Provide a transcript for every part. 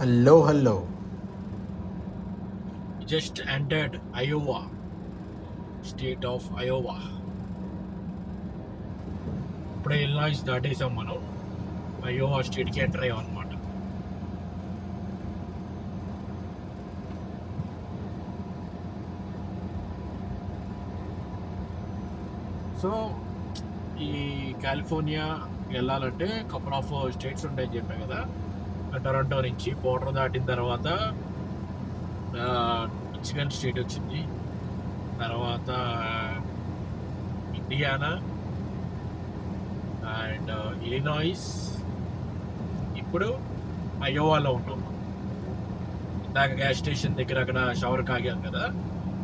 Hello hello just entered Iowa state of Iowa ఇప్పుడే Illinois దాటేసాం మనం. Iowa స్టేట్కి enter అయ్యాం అనమాట సో ఈ కాలిఫోర్నియా వెళ్ళాలంటే కపుల్ ఆఫ్ స్టేట్స్ ఉంటాయని చెప్పాను కదా. టొరంటో నుంచి బోర్డర్ దాటిన తర్వాత మిచిగన్ స్టేట్ వచ్చింది. తర్వాత ఇండియానా? And Illinois. ఇప్పుడు అయోవాలో ఉంటాం ఇందాక గ్యాస్ స్టేషన్ దగ్గర అక్కడ షవర్ కాగాం కదా?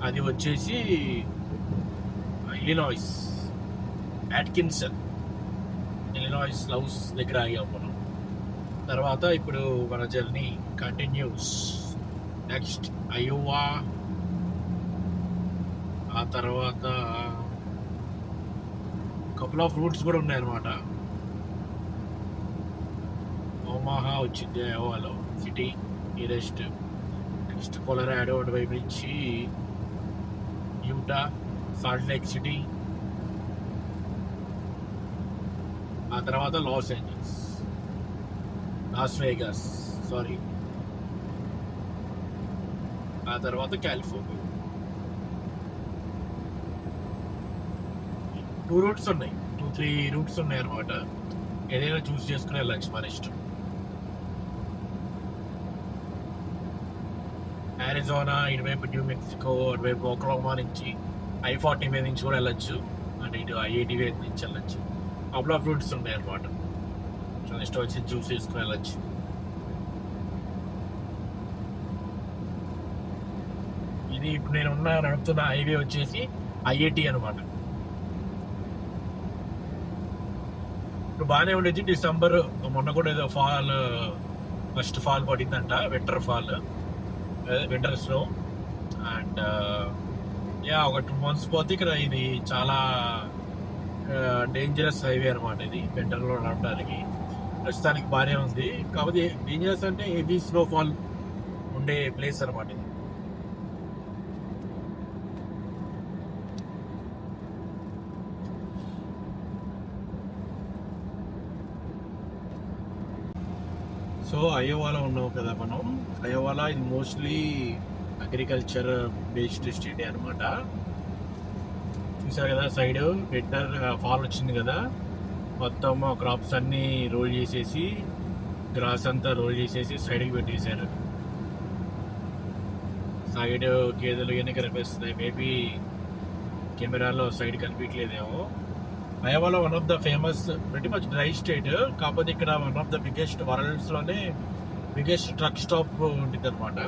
అది వచ్చేసి ఇలినాయిస్. యాట్కిన్సన్ ఇలినాయిస్ లౌస్ దగ్గర ఆగాం మనం. తర్వాత ఇప్పుడు మన జర్నీ కంటిన్యూస్. Next Iowa. ఆ తర్వాత కపుల్ ఆఫ్ రూట్స్ కూడా ఉన్నాయన్నమాట. ఓమాహా వచ్చింది అయోవాలో. సిటీ నియరెస్ట్ నెక్స్ట్ కొలరాడో అటువైపు నుంచి యూటా సాల్ట్ లేక్ సిటీ ఆ తర్వాత Los Angeles Las Vegas sorry ఆ తర్వాత కాలిఫోర్నియా టూ రూట్స్ ఉన్నాయి. టూ త్రీ రూట్స్ ఉన్నాయి అనమాట ఏదైనా చూస్ చేసుకునే వెళ్ళచ్చు మన ఇష్టం. అరిజోనా ఇటువైపు న్యూ మెక్సికో అటువైపు ఓక్లోమా నుంచి ఐ ఫార్టీ మీద నుంచి కూడా వెళ్ళచ్చు. అంటే ఇటు ఐఐటి మీద నుంచి వెళ్ళచ్చు. కపుల్ రూట్స్ ఉన్నాయి అనమాట నెక్స్ట్ వచ్చి చూస్ చేసుకుని వెళ్ళచ్చు ఇది ఇప్పుడు నేను ఉన్న నడుపుతున్న హైవే వచ్చేసి ఐఐటి అనమాట ఇప్పుడు బాగానే ఉండేది డిసెంబర్ మొన్న కూడా ఏదో fall first fall పడిందంట winter fall winter snow and yeah ఒక టూ మంత్స్ పోతే ఇక్కడ ఇది చాలా డేంజరస్ హైవే అనమాట ఇది వింటర్లో నడపడానికి ప్రస్తుతానికి బాగానే ఉంది. కాకపోతే డేంజరస్ అంటే హెవీ స్నోఫాల్ ఉండే ప్లేస్ అనమాట ఇది. సో అయోవాలో ఉన్నాం కదా మనం. అయోవాలో ఇది మోస్ట్లీ అగ్రికల్చర్ బేస్డ్ స్టేట్ అనమాట చూసారు కదా సైడ్ వింటర్ ఫాల్ వచ్చింది కదా. మొత్తం క్రాప్స్ అన్నీ రోల్ చేసేసి గ్రాస్ అంతా రోల్ చేసేసి సైడ్కి పెట్టేశారు. సైడ్ గేదెలు ఇవన్నీ కనిపిస్తున్నాయి. మేబీ కెమెరాలో సైడ్ కనిపించలేదేమో. అయోవాలో one of the famous very much dry state కాకపోతే ఇక్కడ వన్ ఆఫ్ ద బిగ్గెస్ట్ వరల్డ్స్లోనే బిగ్గెస్ట్ ట్రక్ స్టాప్ ఉంటుంది అనమాట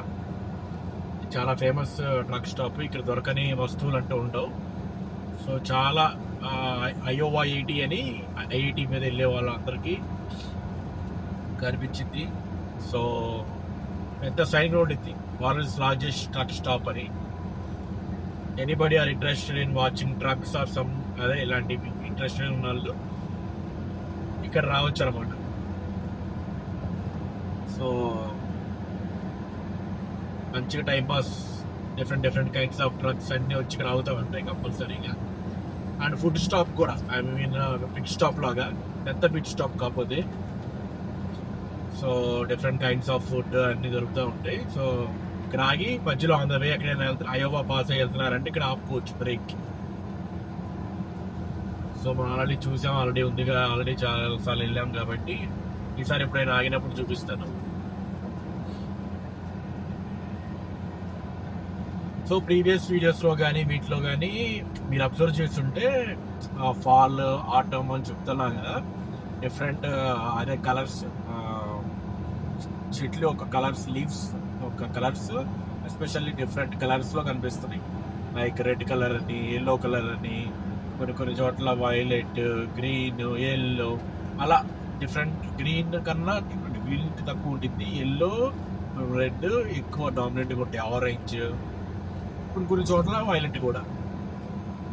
చాలా ఫేమస్ ట్రక్ స్టాప్ ఇక్కడ దొరకని వస్తువులు అంటూ ఉండవు. సో చాలా అయోవా అని ఐఐటి మీద వెళ్ళే వాళ్ళందరికీ కనిపించింది. సో పెద్ద సైన్ రోడ్ ఇది. వరల్డ్స్ లార్జెస్ట్ ట్రక్ స్టాప్ అని. Anybody are interested in watching trucks or some అదే ఇలాంటివి ఇంట్రెస్టెడ్ ఉన్న వాళ్ళు ఇక్కడ రావచ్చు అనమాట సో మంచిగా time pass different different kinds of trucks అన్నీ వచ్చి ఇక్కడ అవుతా ఉంటాయి కంపల్సరీగా అండ్ ఫుడ్ స్టాప్ కూడా ఐ మీన్ పిట్ స్టాప్ లాగా పెద్ద పిట్ స్టాప్ కాకపోతే. So different kinds of food అన్నీ దొరుకుతూ ఉంటాయి. సో ఇక్కడ ఆగి మధ్యలో ఆన్ ద వే ఎక్కడైనా వెళ్తారు అయోవా పాస్ అయ్యి వెళ్తున్నారంటే ఇక్కడ ఆపుకోవచ్చు బ్రేక్ సో మనం ఆల్రెడీ చూసాం ఆల్రెడీ ఉందిగా ఆల్రెడీ చాలా సార్లు వెళ్ళాం కాబట్టి ఈసారి ఎప్పుడైనా ఆగినప్పుడు చూపిస్తాను. సో ప్రీవియస్ వీడియోస్లో కానీ వీటిలో కానీ మీరు అబ్జర్వ్ చేస్తుంటే ఫాల్ ఆటమ్ అని చెప్తున్నాం కదా డిఫరెంట్ అదే కలర్స్ చెట్లు ఒక కలర్స్ లీవ్స్ ఒక కలర్స్ ఎస్పెషల్లీ డిఫరెంట్ కలర్స్లో కనిపిస్తున్నాయి. లైక్ రెడ్ కలర్ అని ఎల్లో కలర్ అని కొన్ని కొన్ని చోట్ల వైలెట్ గ్రీన్ ఎల్లో అలా డిఫరెంట్ గ్రీన్ కన్నా గ్రీన్ తక్కువ ఉంటుంది ఎల్లో రెడ్ ఎక్కువ డామినెంట్గా ఉంటాయి ఆరెంజ్ కొన్ని కొన్ని చోట్ల వైలెంట్ కూడా.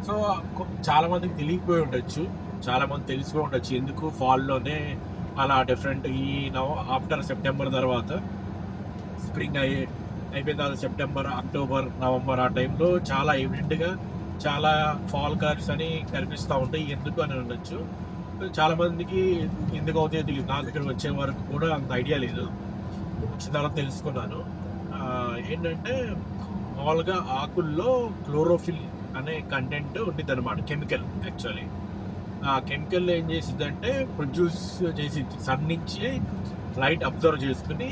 సో చాలామందికి చాలా మందికి తెలియకపోయి ఉండొచ్చు. చాలా మంది తెలిసిపోయి ఉండొచ్చు. ఎందుకు? ఫాల్లోనే అలా డిఫరెంట్ ఈ నవ ఆఫ్టర్ సెప్టెంబర్ తర్వాత స్ప్రింగ్ అయ్యే అయిపోయిన తర్వాత సెప్టెంబర్ అక్టోబర్ నవంబర్ ఆ టైంలో చాలా ఎవిడెంట్గా చాలా ఫాల్ కలర్స్ అని కనిపిస్తూ ఉంటాయి. ఎందుకు అని ఉండొచ్చు చాలా మందికి ఎందుకు అవుతాయో తెలియదు నాకు ఇక్కడ వచ్చే వరకు కూడా అంత ఐడియా లేదు. వచ్చిన తర్వాత తెలుసుకున్నాను. ఏంటంటే మామూలుగా ఆకుల్లో క్లోరోఫిల్ అనే కంటెంట్ ఉంటుంది అనమాట కెమికల్ యాక్చువల్లీ. ఆ కెమికల్ ఏం చేసిందంటే ప్రొడ్యూస్ చేసి సన్ నుంచి లైట్ అబ్జర్వ్ చేసుకుని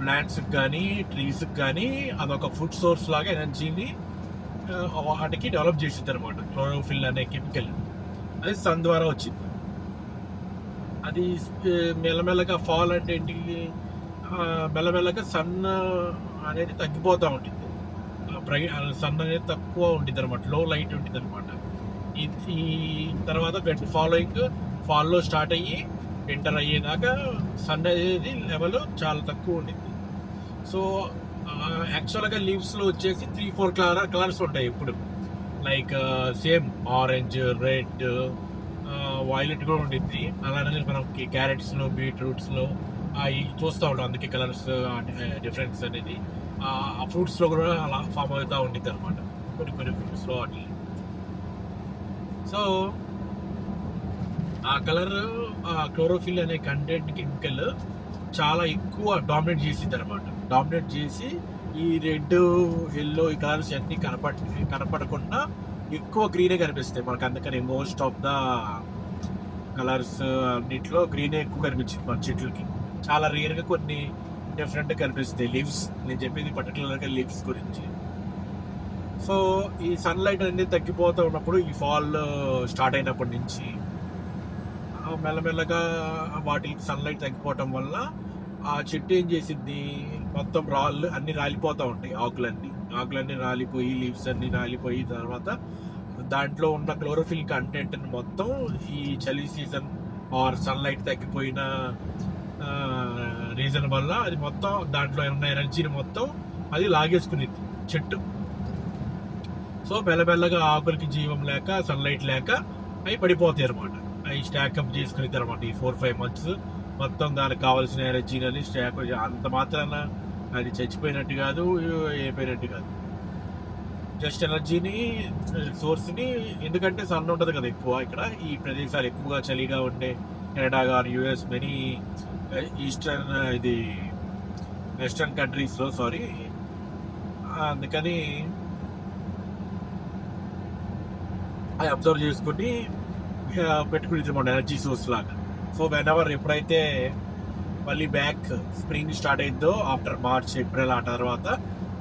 ప్లాంట్స్కి కానీ ట్రీస్కి కానీ అదొక ఫుడ్ సోర్స్ లాగా ఎనర్జీని వాటికి డెవలప్ చేసింది అనమాట క్లోరోఫిల్ అనే కెమికల్. అది సన్ ద్వారా వచ్చింది. అది మెల్లమెల్లగా ఫాల్ అంటే ఏంటి మెల్లమెల్లగా సన్ అనేది తగ్గిపోతూ ఉంటుంది సన్ అనేది తక్కువ ఉంటుంది అనమాట లో లైట్ ఉంటుంది అనమాట ఈ తర్వాత ఫాలోయింగ్ ఫాల్లో స్టార్ట్ అయ్యి ఎంటర్ అయ్యేదాకా సన్ అనేది లెవెల్ చాలా తక్కువ ఉండింది సో యాక్చువల్గా లీవ్స్లో వచ్చేసి త్రీ ఫోర్ కలర్ కలర్స్ ఉంటాయి ఇప్పుడు like same orange red violet కూడా ఉండింది అలానే మనకి క్యారెట్స్లో బీట్రూట్స్లో చూస్తూ ఉంటాం అందుకే కలర్స్ డిఫరెన్స్ అనేది. ఆ ఫ్రూట్స్లో కూడా అలా ఫామ్ అవుతూ ఉండిద్ది అనమాట కొన్ని కొన్ని ఫ్రూట్స్లో వాటి సో ఆ కలర్ ఆ క్లోరోఫిల్ అనే కంటెంట్ కెమికల్ చాలా ఎక్కువ డామినేట్ చేసింది అనమాట డామినేట్ చేసి ఈ రెడ్ ఎల్లో ఈ కలర్స్ అన్నీ కనపడ కనపడకుండా ఎక్కువ గ్రీనే కనిపిస్తాయి. మనకు అందుకని మోస్ట్ ఆఫ్ ద కలర్స్ అన్నింటిలో గ్రీనే ఎక్కువ కనిపించింది మన చెట్లకి. చాలా రేర్గా కొన్ని డిఫరెంట్ కనిపిస్తాయి. లీవ్స్ నేను చెప్పేది పర్టికులర్గా లీవ్స్ గురించి. సో ఈ సన్లైట్ అనేది తగ్గిపోతూ ఉన్నప్పుడు ఈ ఫాల్ స్టార్ట్ uh, అయినప్పటి నుంచి మెల్లమెల్లగా వాటికి సన్లైట్ తగ్గిపోవటం వల్ల ఆ చెట్టు ఏం చేసింది మొత్తం రాళ్ళు అన్ని రాలిపోతూ ఉంటాయి ఆకులన్నీ. ఆకులన్నీ రాలిపోయి లీవ్స్ అన్ని రాలిపోయి తర్వాత దాంట్లో ఉన్న క్లోరోఫిల్ కంటెంట్ మొత్తం ఈ చలి సీజన్ ఆర్ సన్లైట్ తగ్గిపోయిన రీజన్ వల్ల అది మొత్తం దాంట్లో ఉన్న ఎనర్జీని మొత్తం అది లాగేసుకునేది. చెట్టు. సో బెల్లబెల్లగా ఆకులకి జీవం లేక సన్లైట్ లేక అవి పడిపోతాయి అనమాట అవి స్టాకప్ చేసుకుని అనమాట ఈ ఫోర్ ఫైవ్ మంత్స్ మొత్తం దానికి కావాల్సిన ఎనర్జీని అని స్టాక్ అంత మాత్రాన అది చచ్చిపోయినట్టు కాదు అయిపోయినట్టు కాదు. జస్ట్ ఎనర్జీని సోర్స్ని ఎందుకంటే సన్ ఉంటుంది కదా ఎక్కువ ఇక్కడ. ఈ ప్రదేశాలు ఎక్కువగా చలిగా ఉండే కెనడా గారు US many Uh, eastern uh, ఇది వెస్టర్న్ కంట్రీస్లో సారీ అందుకని అది అబ్జర్వ్ చేసుకుని పెట్టుకుని అనమాట ఎనర్జీ సోర్స్ లాగా. సో వెన్ అవర్ ఎప్పుడైతే మళ్ళీ బ్యాక్ స్ప్రింగ్ స్టార్ట్ అయిందో ఆఫ్టర్ మార్చ్ ఏప్రిల్ ఆ తర్వాత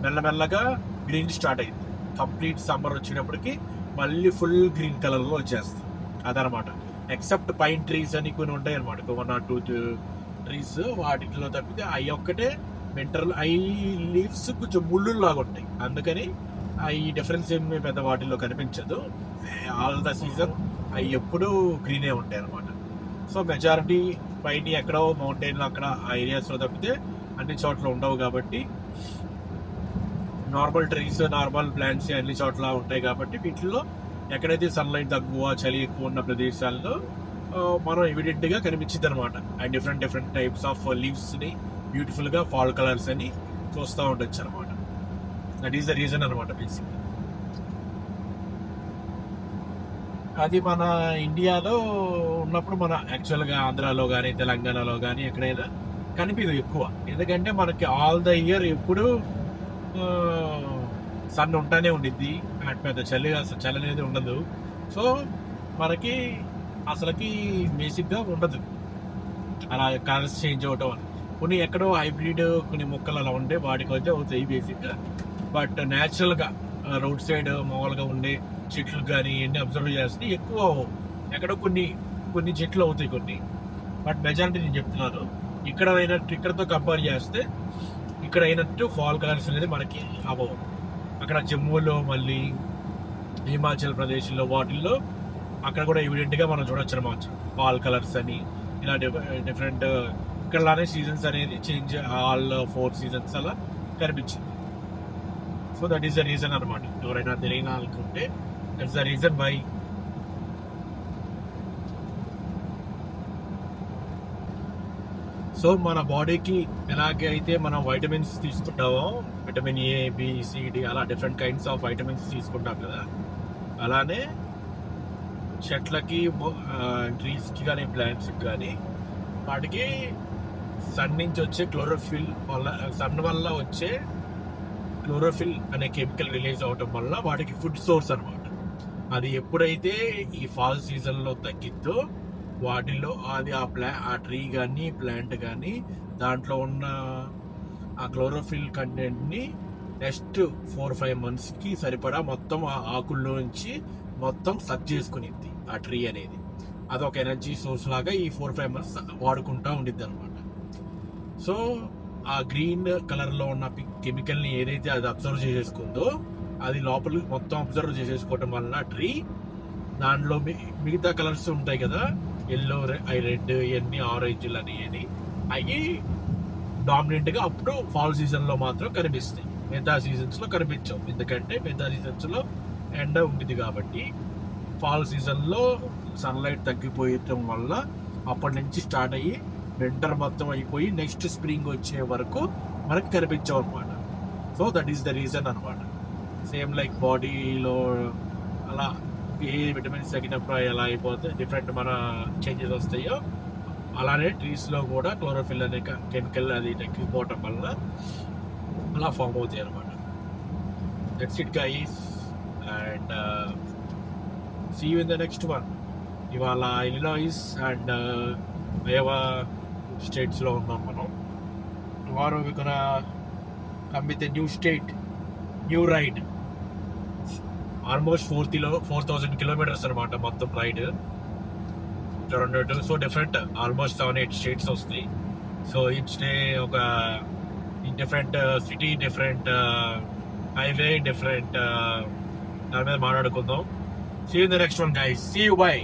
మెల్లమెల్లగా గ్రీన్ స్టార్ట్ అయింది కంప్లీట్ సమ్మర్ వచ్చినప్పటికి మళ్ళీ ఫుల్ గ్రీన్ కలర్లో వచ్చేస్తుంది. అదనమాట. ఎక్సెప్ట్ పైన్ ట్రీస్ అని కొన్ని ఉంటాయి అనమాట వన్ ఆర్ టూ ట్రీస్ వాటిలో తప్పితే అవి ఒక్కటే వింటర్ అవి లీవ్స్ కొంచెం ముళ్ళు లాగా ఉంటాయి. అందుకని అవి డిఫరెన్స్ ఏమి పెద్ద వాటిల్లో కనిపించదు. ఆల్ ద సీజన్ అవి ఎప్పుడూ గ్రీనే ఉంటాయి అనమాట సో మెజారిటీ పైన ఎక్కడో మౌంటైన్లో అక్కడ ఆ ఏరియాస్లో తప్పితే అన్ని చోట్ల ఉండవు కాబట్టి నార్మల్ ట్రీస్ నార్మల్ ప్లాంట్స్ అన్ని చోట్ల ఉంటాయి కాబట్టి వీటిల్లో ఎక్కడైతే సన్లైట్ తక్కువ చలి ఎక్కువ ఉన్న ప్రదేశాల్లో మనం ఎవిడెంట్గా కనిపించింది అనమాట and different different types of లీవ్స్ని బ్యూటిఫుల్గా ఫాల్ కలర్స్ అని చూస్తూ ఉండొచ్చు అనమాట దట్ ఈస్ ద రీజన్ అనమాట బేసిక్ అది మన ఇండియాలో ఉన్నప్పుడు మన యాక్చువల్గా ఆంధ్రాలో కానీ తెలంగాణలో కానీ ఎక్కడైనా కనిపించదు ఎక్కువ. ఎందుకంటే మనకి ఆల్ ద ఇయర్ ఎప్పుడు సన్ ఉంటానే ఉండిద్ది. అటు పెద్ద చలి అసలు చలి అనేది ఉండదు. సో మనకి అసలుకి బేసిక్గా ఉండదు. అలా కలర్స్ చేంజ్ అవ్వటం అని కొన్ని ఎక్కడో హైబ్రిడ్ కొన్ని మొక్కలు అలా ఉండే వాటికి అయితే అవుతాయి బేసిక్గా బట్ న్యాచురల్గా రోడ్ సైడ్ మామూలుగా ఉండే చెట్లు కానీ ఇవన్నీ అబ్జర్వ్ చేస్తే ఎక్కువ ఎక్కడో కొన్ని కొన్ని చెట్లు అవుతాయి కొన్ని. బట్ మెజారిటీ నేను చెప్తున్నాను. ఇక్కడ అయినట్టు ఇక్కడతో కంపేర్ చేస్తే ఇక్కడ అయినట్టు ఫాల్ కలర్స్ అనేది మనకి అవ్వవు. అక్కడ జమ్మూలో మళ్ళీ హిమాచల్ ప్రదేశ్లో వాటిల్లో అక్కడ కూడా ఎవిడెంట్గా మనం చూడొచ్చు అనమాట. ఆల్ కలర్స్ అని ఇలా డిఫరెంట్ eh, eh, ఇక్కడలానే సీజన్స్ అనేది చేంజ్ ఆల్ ఫోర్ సీజన్స్ అలా కనిపించింది. So that is the reason అనమాట. ఎవరైనా తెలియని అనుకుంటే that's the reason bye so మన బాడీకి ఎలాగైతే మనం వైటమిన్స్ తీసుకుంటామో vitamin A B C D అలా డిఫరెంట్ కైండ్స్ ఆఫ్ వైటమిన్స్ తీసుకుంటాం కదా అలానే చెట్లకి ట్రీస్కి కానీ ప్లాంట్స్కి కానీ వాటికి సన్ నుంచి వచ్చే క్లోరోఫిల్ వల్ల సన్ వల్ల వచ్చే క్లోరోఫిల్ అనే కెమికల్ రిలీజ్ అవటం వల్ల వాటికి ఫుడ్ సోర్స్ అనమాట అది ఎప్పుడైతే ఈ ఫాల్ సీజన్లో తగ్గిద్దో వాటిలో అది ఆ ప్లా ఆ ట్రీ కానీ ప్లాంట్ కానీ దాంట్లో ఉన్న ఆ క్లోరోఫిల్ కంటెంట్ని నెక్స్ట్ ఫోర్ ఫైవ్ మంత్స్కి సరిపడా మొత్తం ఆ ఆకుల్లోంచి మొత్తం సక్ చేసుకునిద్ది ఆ ట్రీ అనేది. అదొక ఎనర్జీ సోర్స్ లాగా ఈ ఫోర్ ఫైవ్ మంత్స్ వాడుకుంటూ ఉండిద్ది అనమాట సో ఆ గ్రీన్ కలర్లో ఉన్న కెమికల్ని ఏదైతే అది అబ్జర్వ్ చేసేసుకుందో అది లోపల మొత్తం అబ్జర్వ్ చేసేసుకోవటం వలన ట్రీ దాంట్లో మిగతా కలర్స్ ఉంటాయి కదా ఎల్లో రెడ్ ఇవన్నీ ఆరెంజ్లు అని అని అవి డామినెంట్గా అప్పుడు ఫాల్ సీజన్లో మాత్రం కనిపిస్తాయి. మిగతా సీజన్స్లో కనిపించవు. ఎందుకంటే మిగతా సీజన్స్లో ఎండ ఉంటుంది కాబట్టి ఫాల్ సీజన్లో సన్లైట్ తగ్గిపోయటం వల్ల అప్పటి నుంచి స్టార్ట్ అయ్యి వింటర్ మొత్తం అయిపోయి నెక్స్ట్ స్ప్రింగ్ వచ్చే వరకు మనకు కనిపించవు అనమాట so that is the reason అనమాట సేమ్ లైక్ బాడీలో అలా ఏ విటమిన్స్ తగ్గినప్పుడు ఎలా అయిపోతే డిఫరెంట్ మన చేంజెస్ వస్తాయో అలానే ట్రీస్లో కూడా క్లోరోఫిల్ అనే కెమికల్ అది తగ్గిపోవటం వల్ల అలా ఫామ్ అవుతాయి అనమాట that's it guys and see you in the next one ఇవాళ ఇలినాయిస్ అండ్ వేవా స్టేట్స్లో ఉన్నాం మనం. Tomorrow we come with new state new ride almost four kilo four thousand kilometres అనమాట మొత్తం రైడ్ రెండు so different almost seven eight states వస్తాయి. So each day ఒక different city different highway different దాని మీద మాట్లాడుకుందాం see in the next one guys see you bye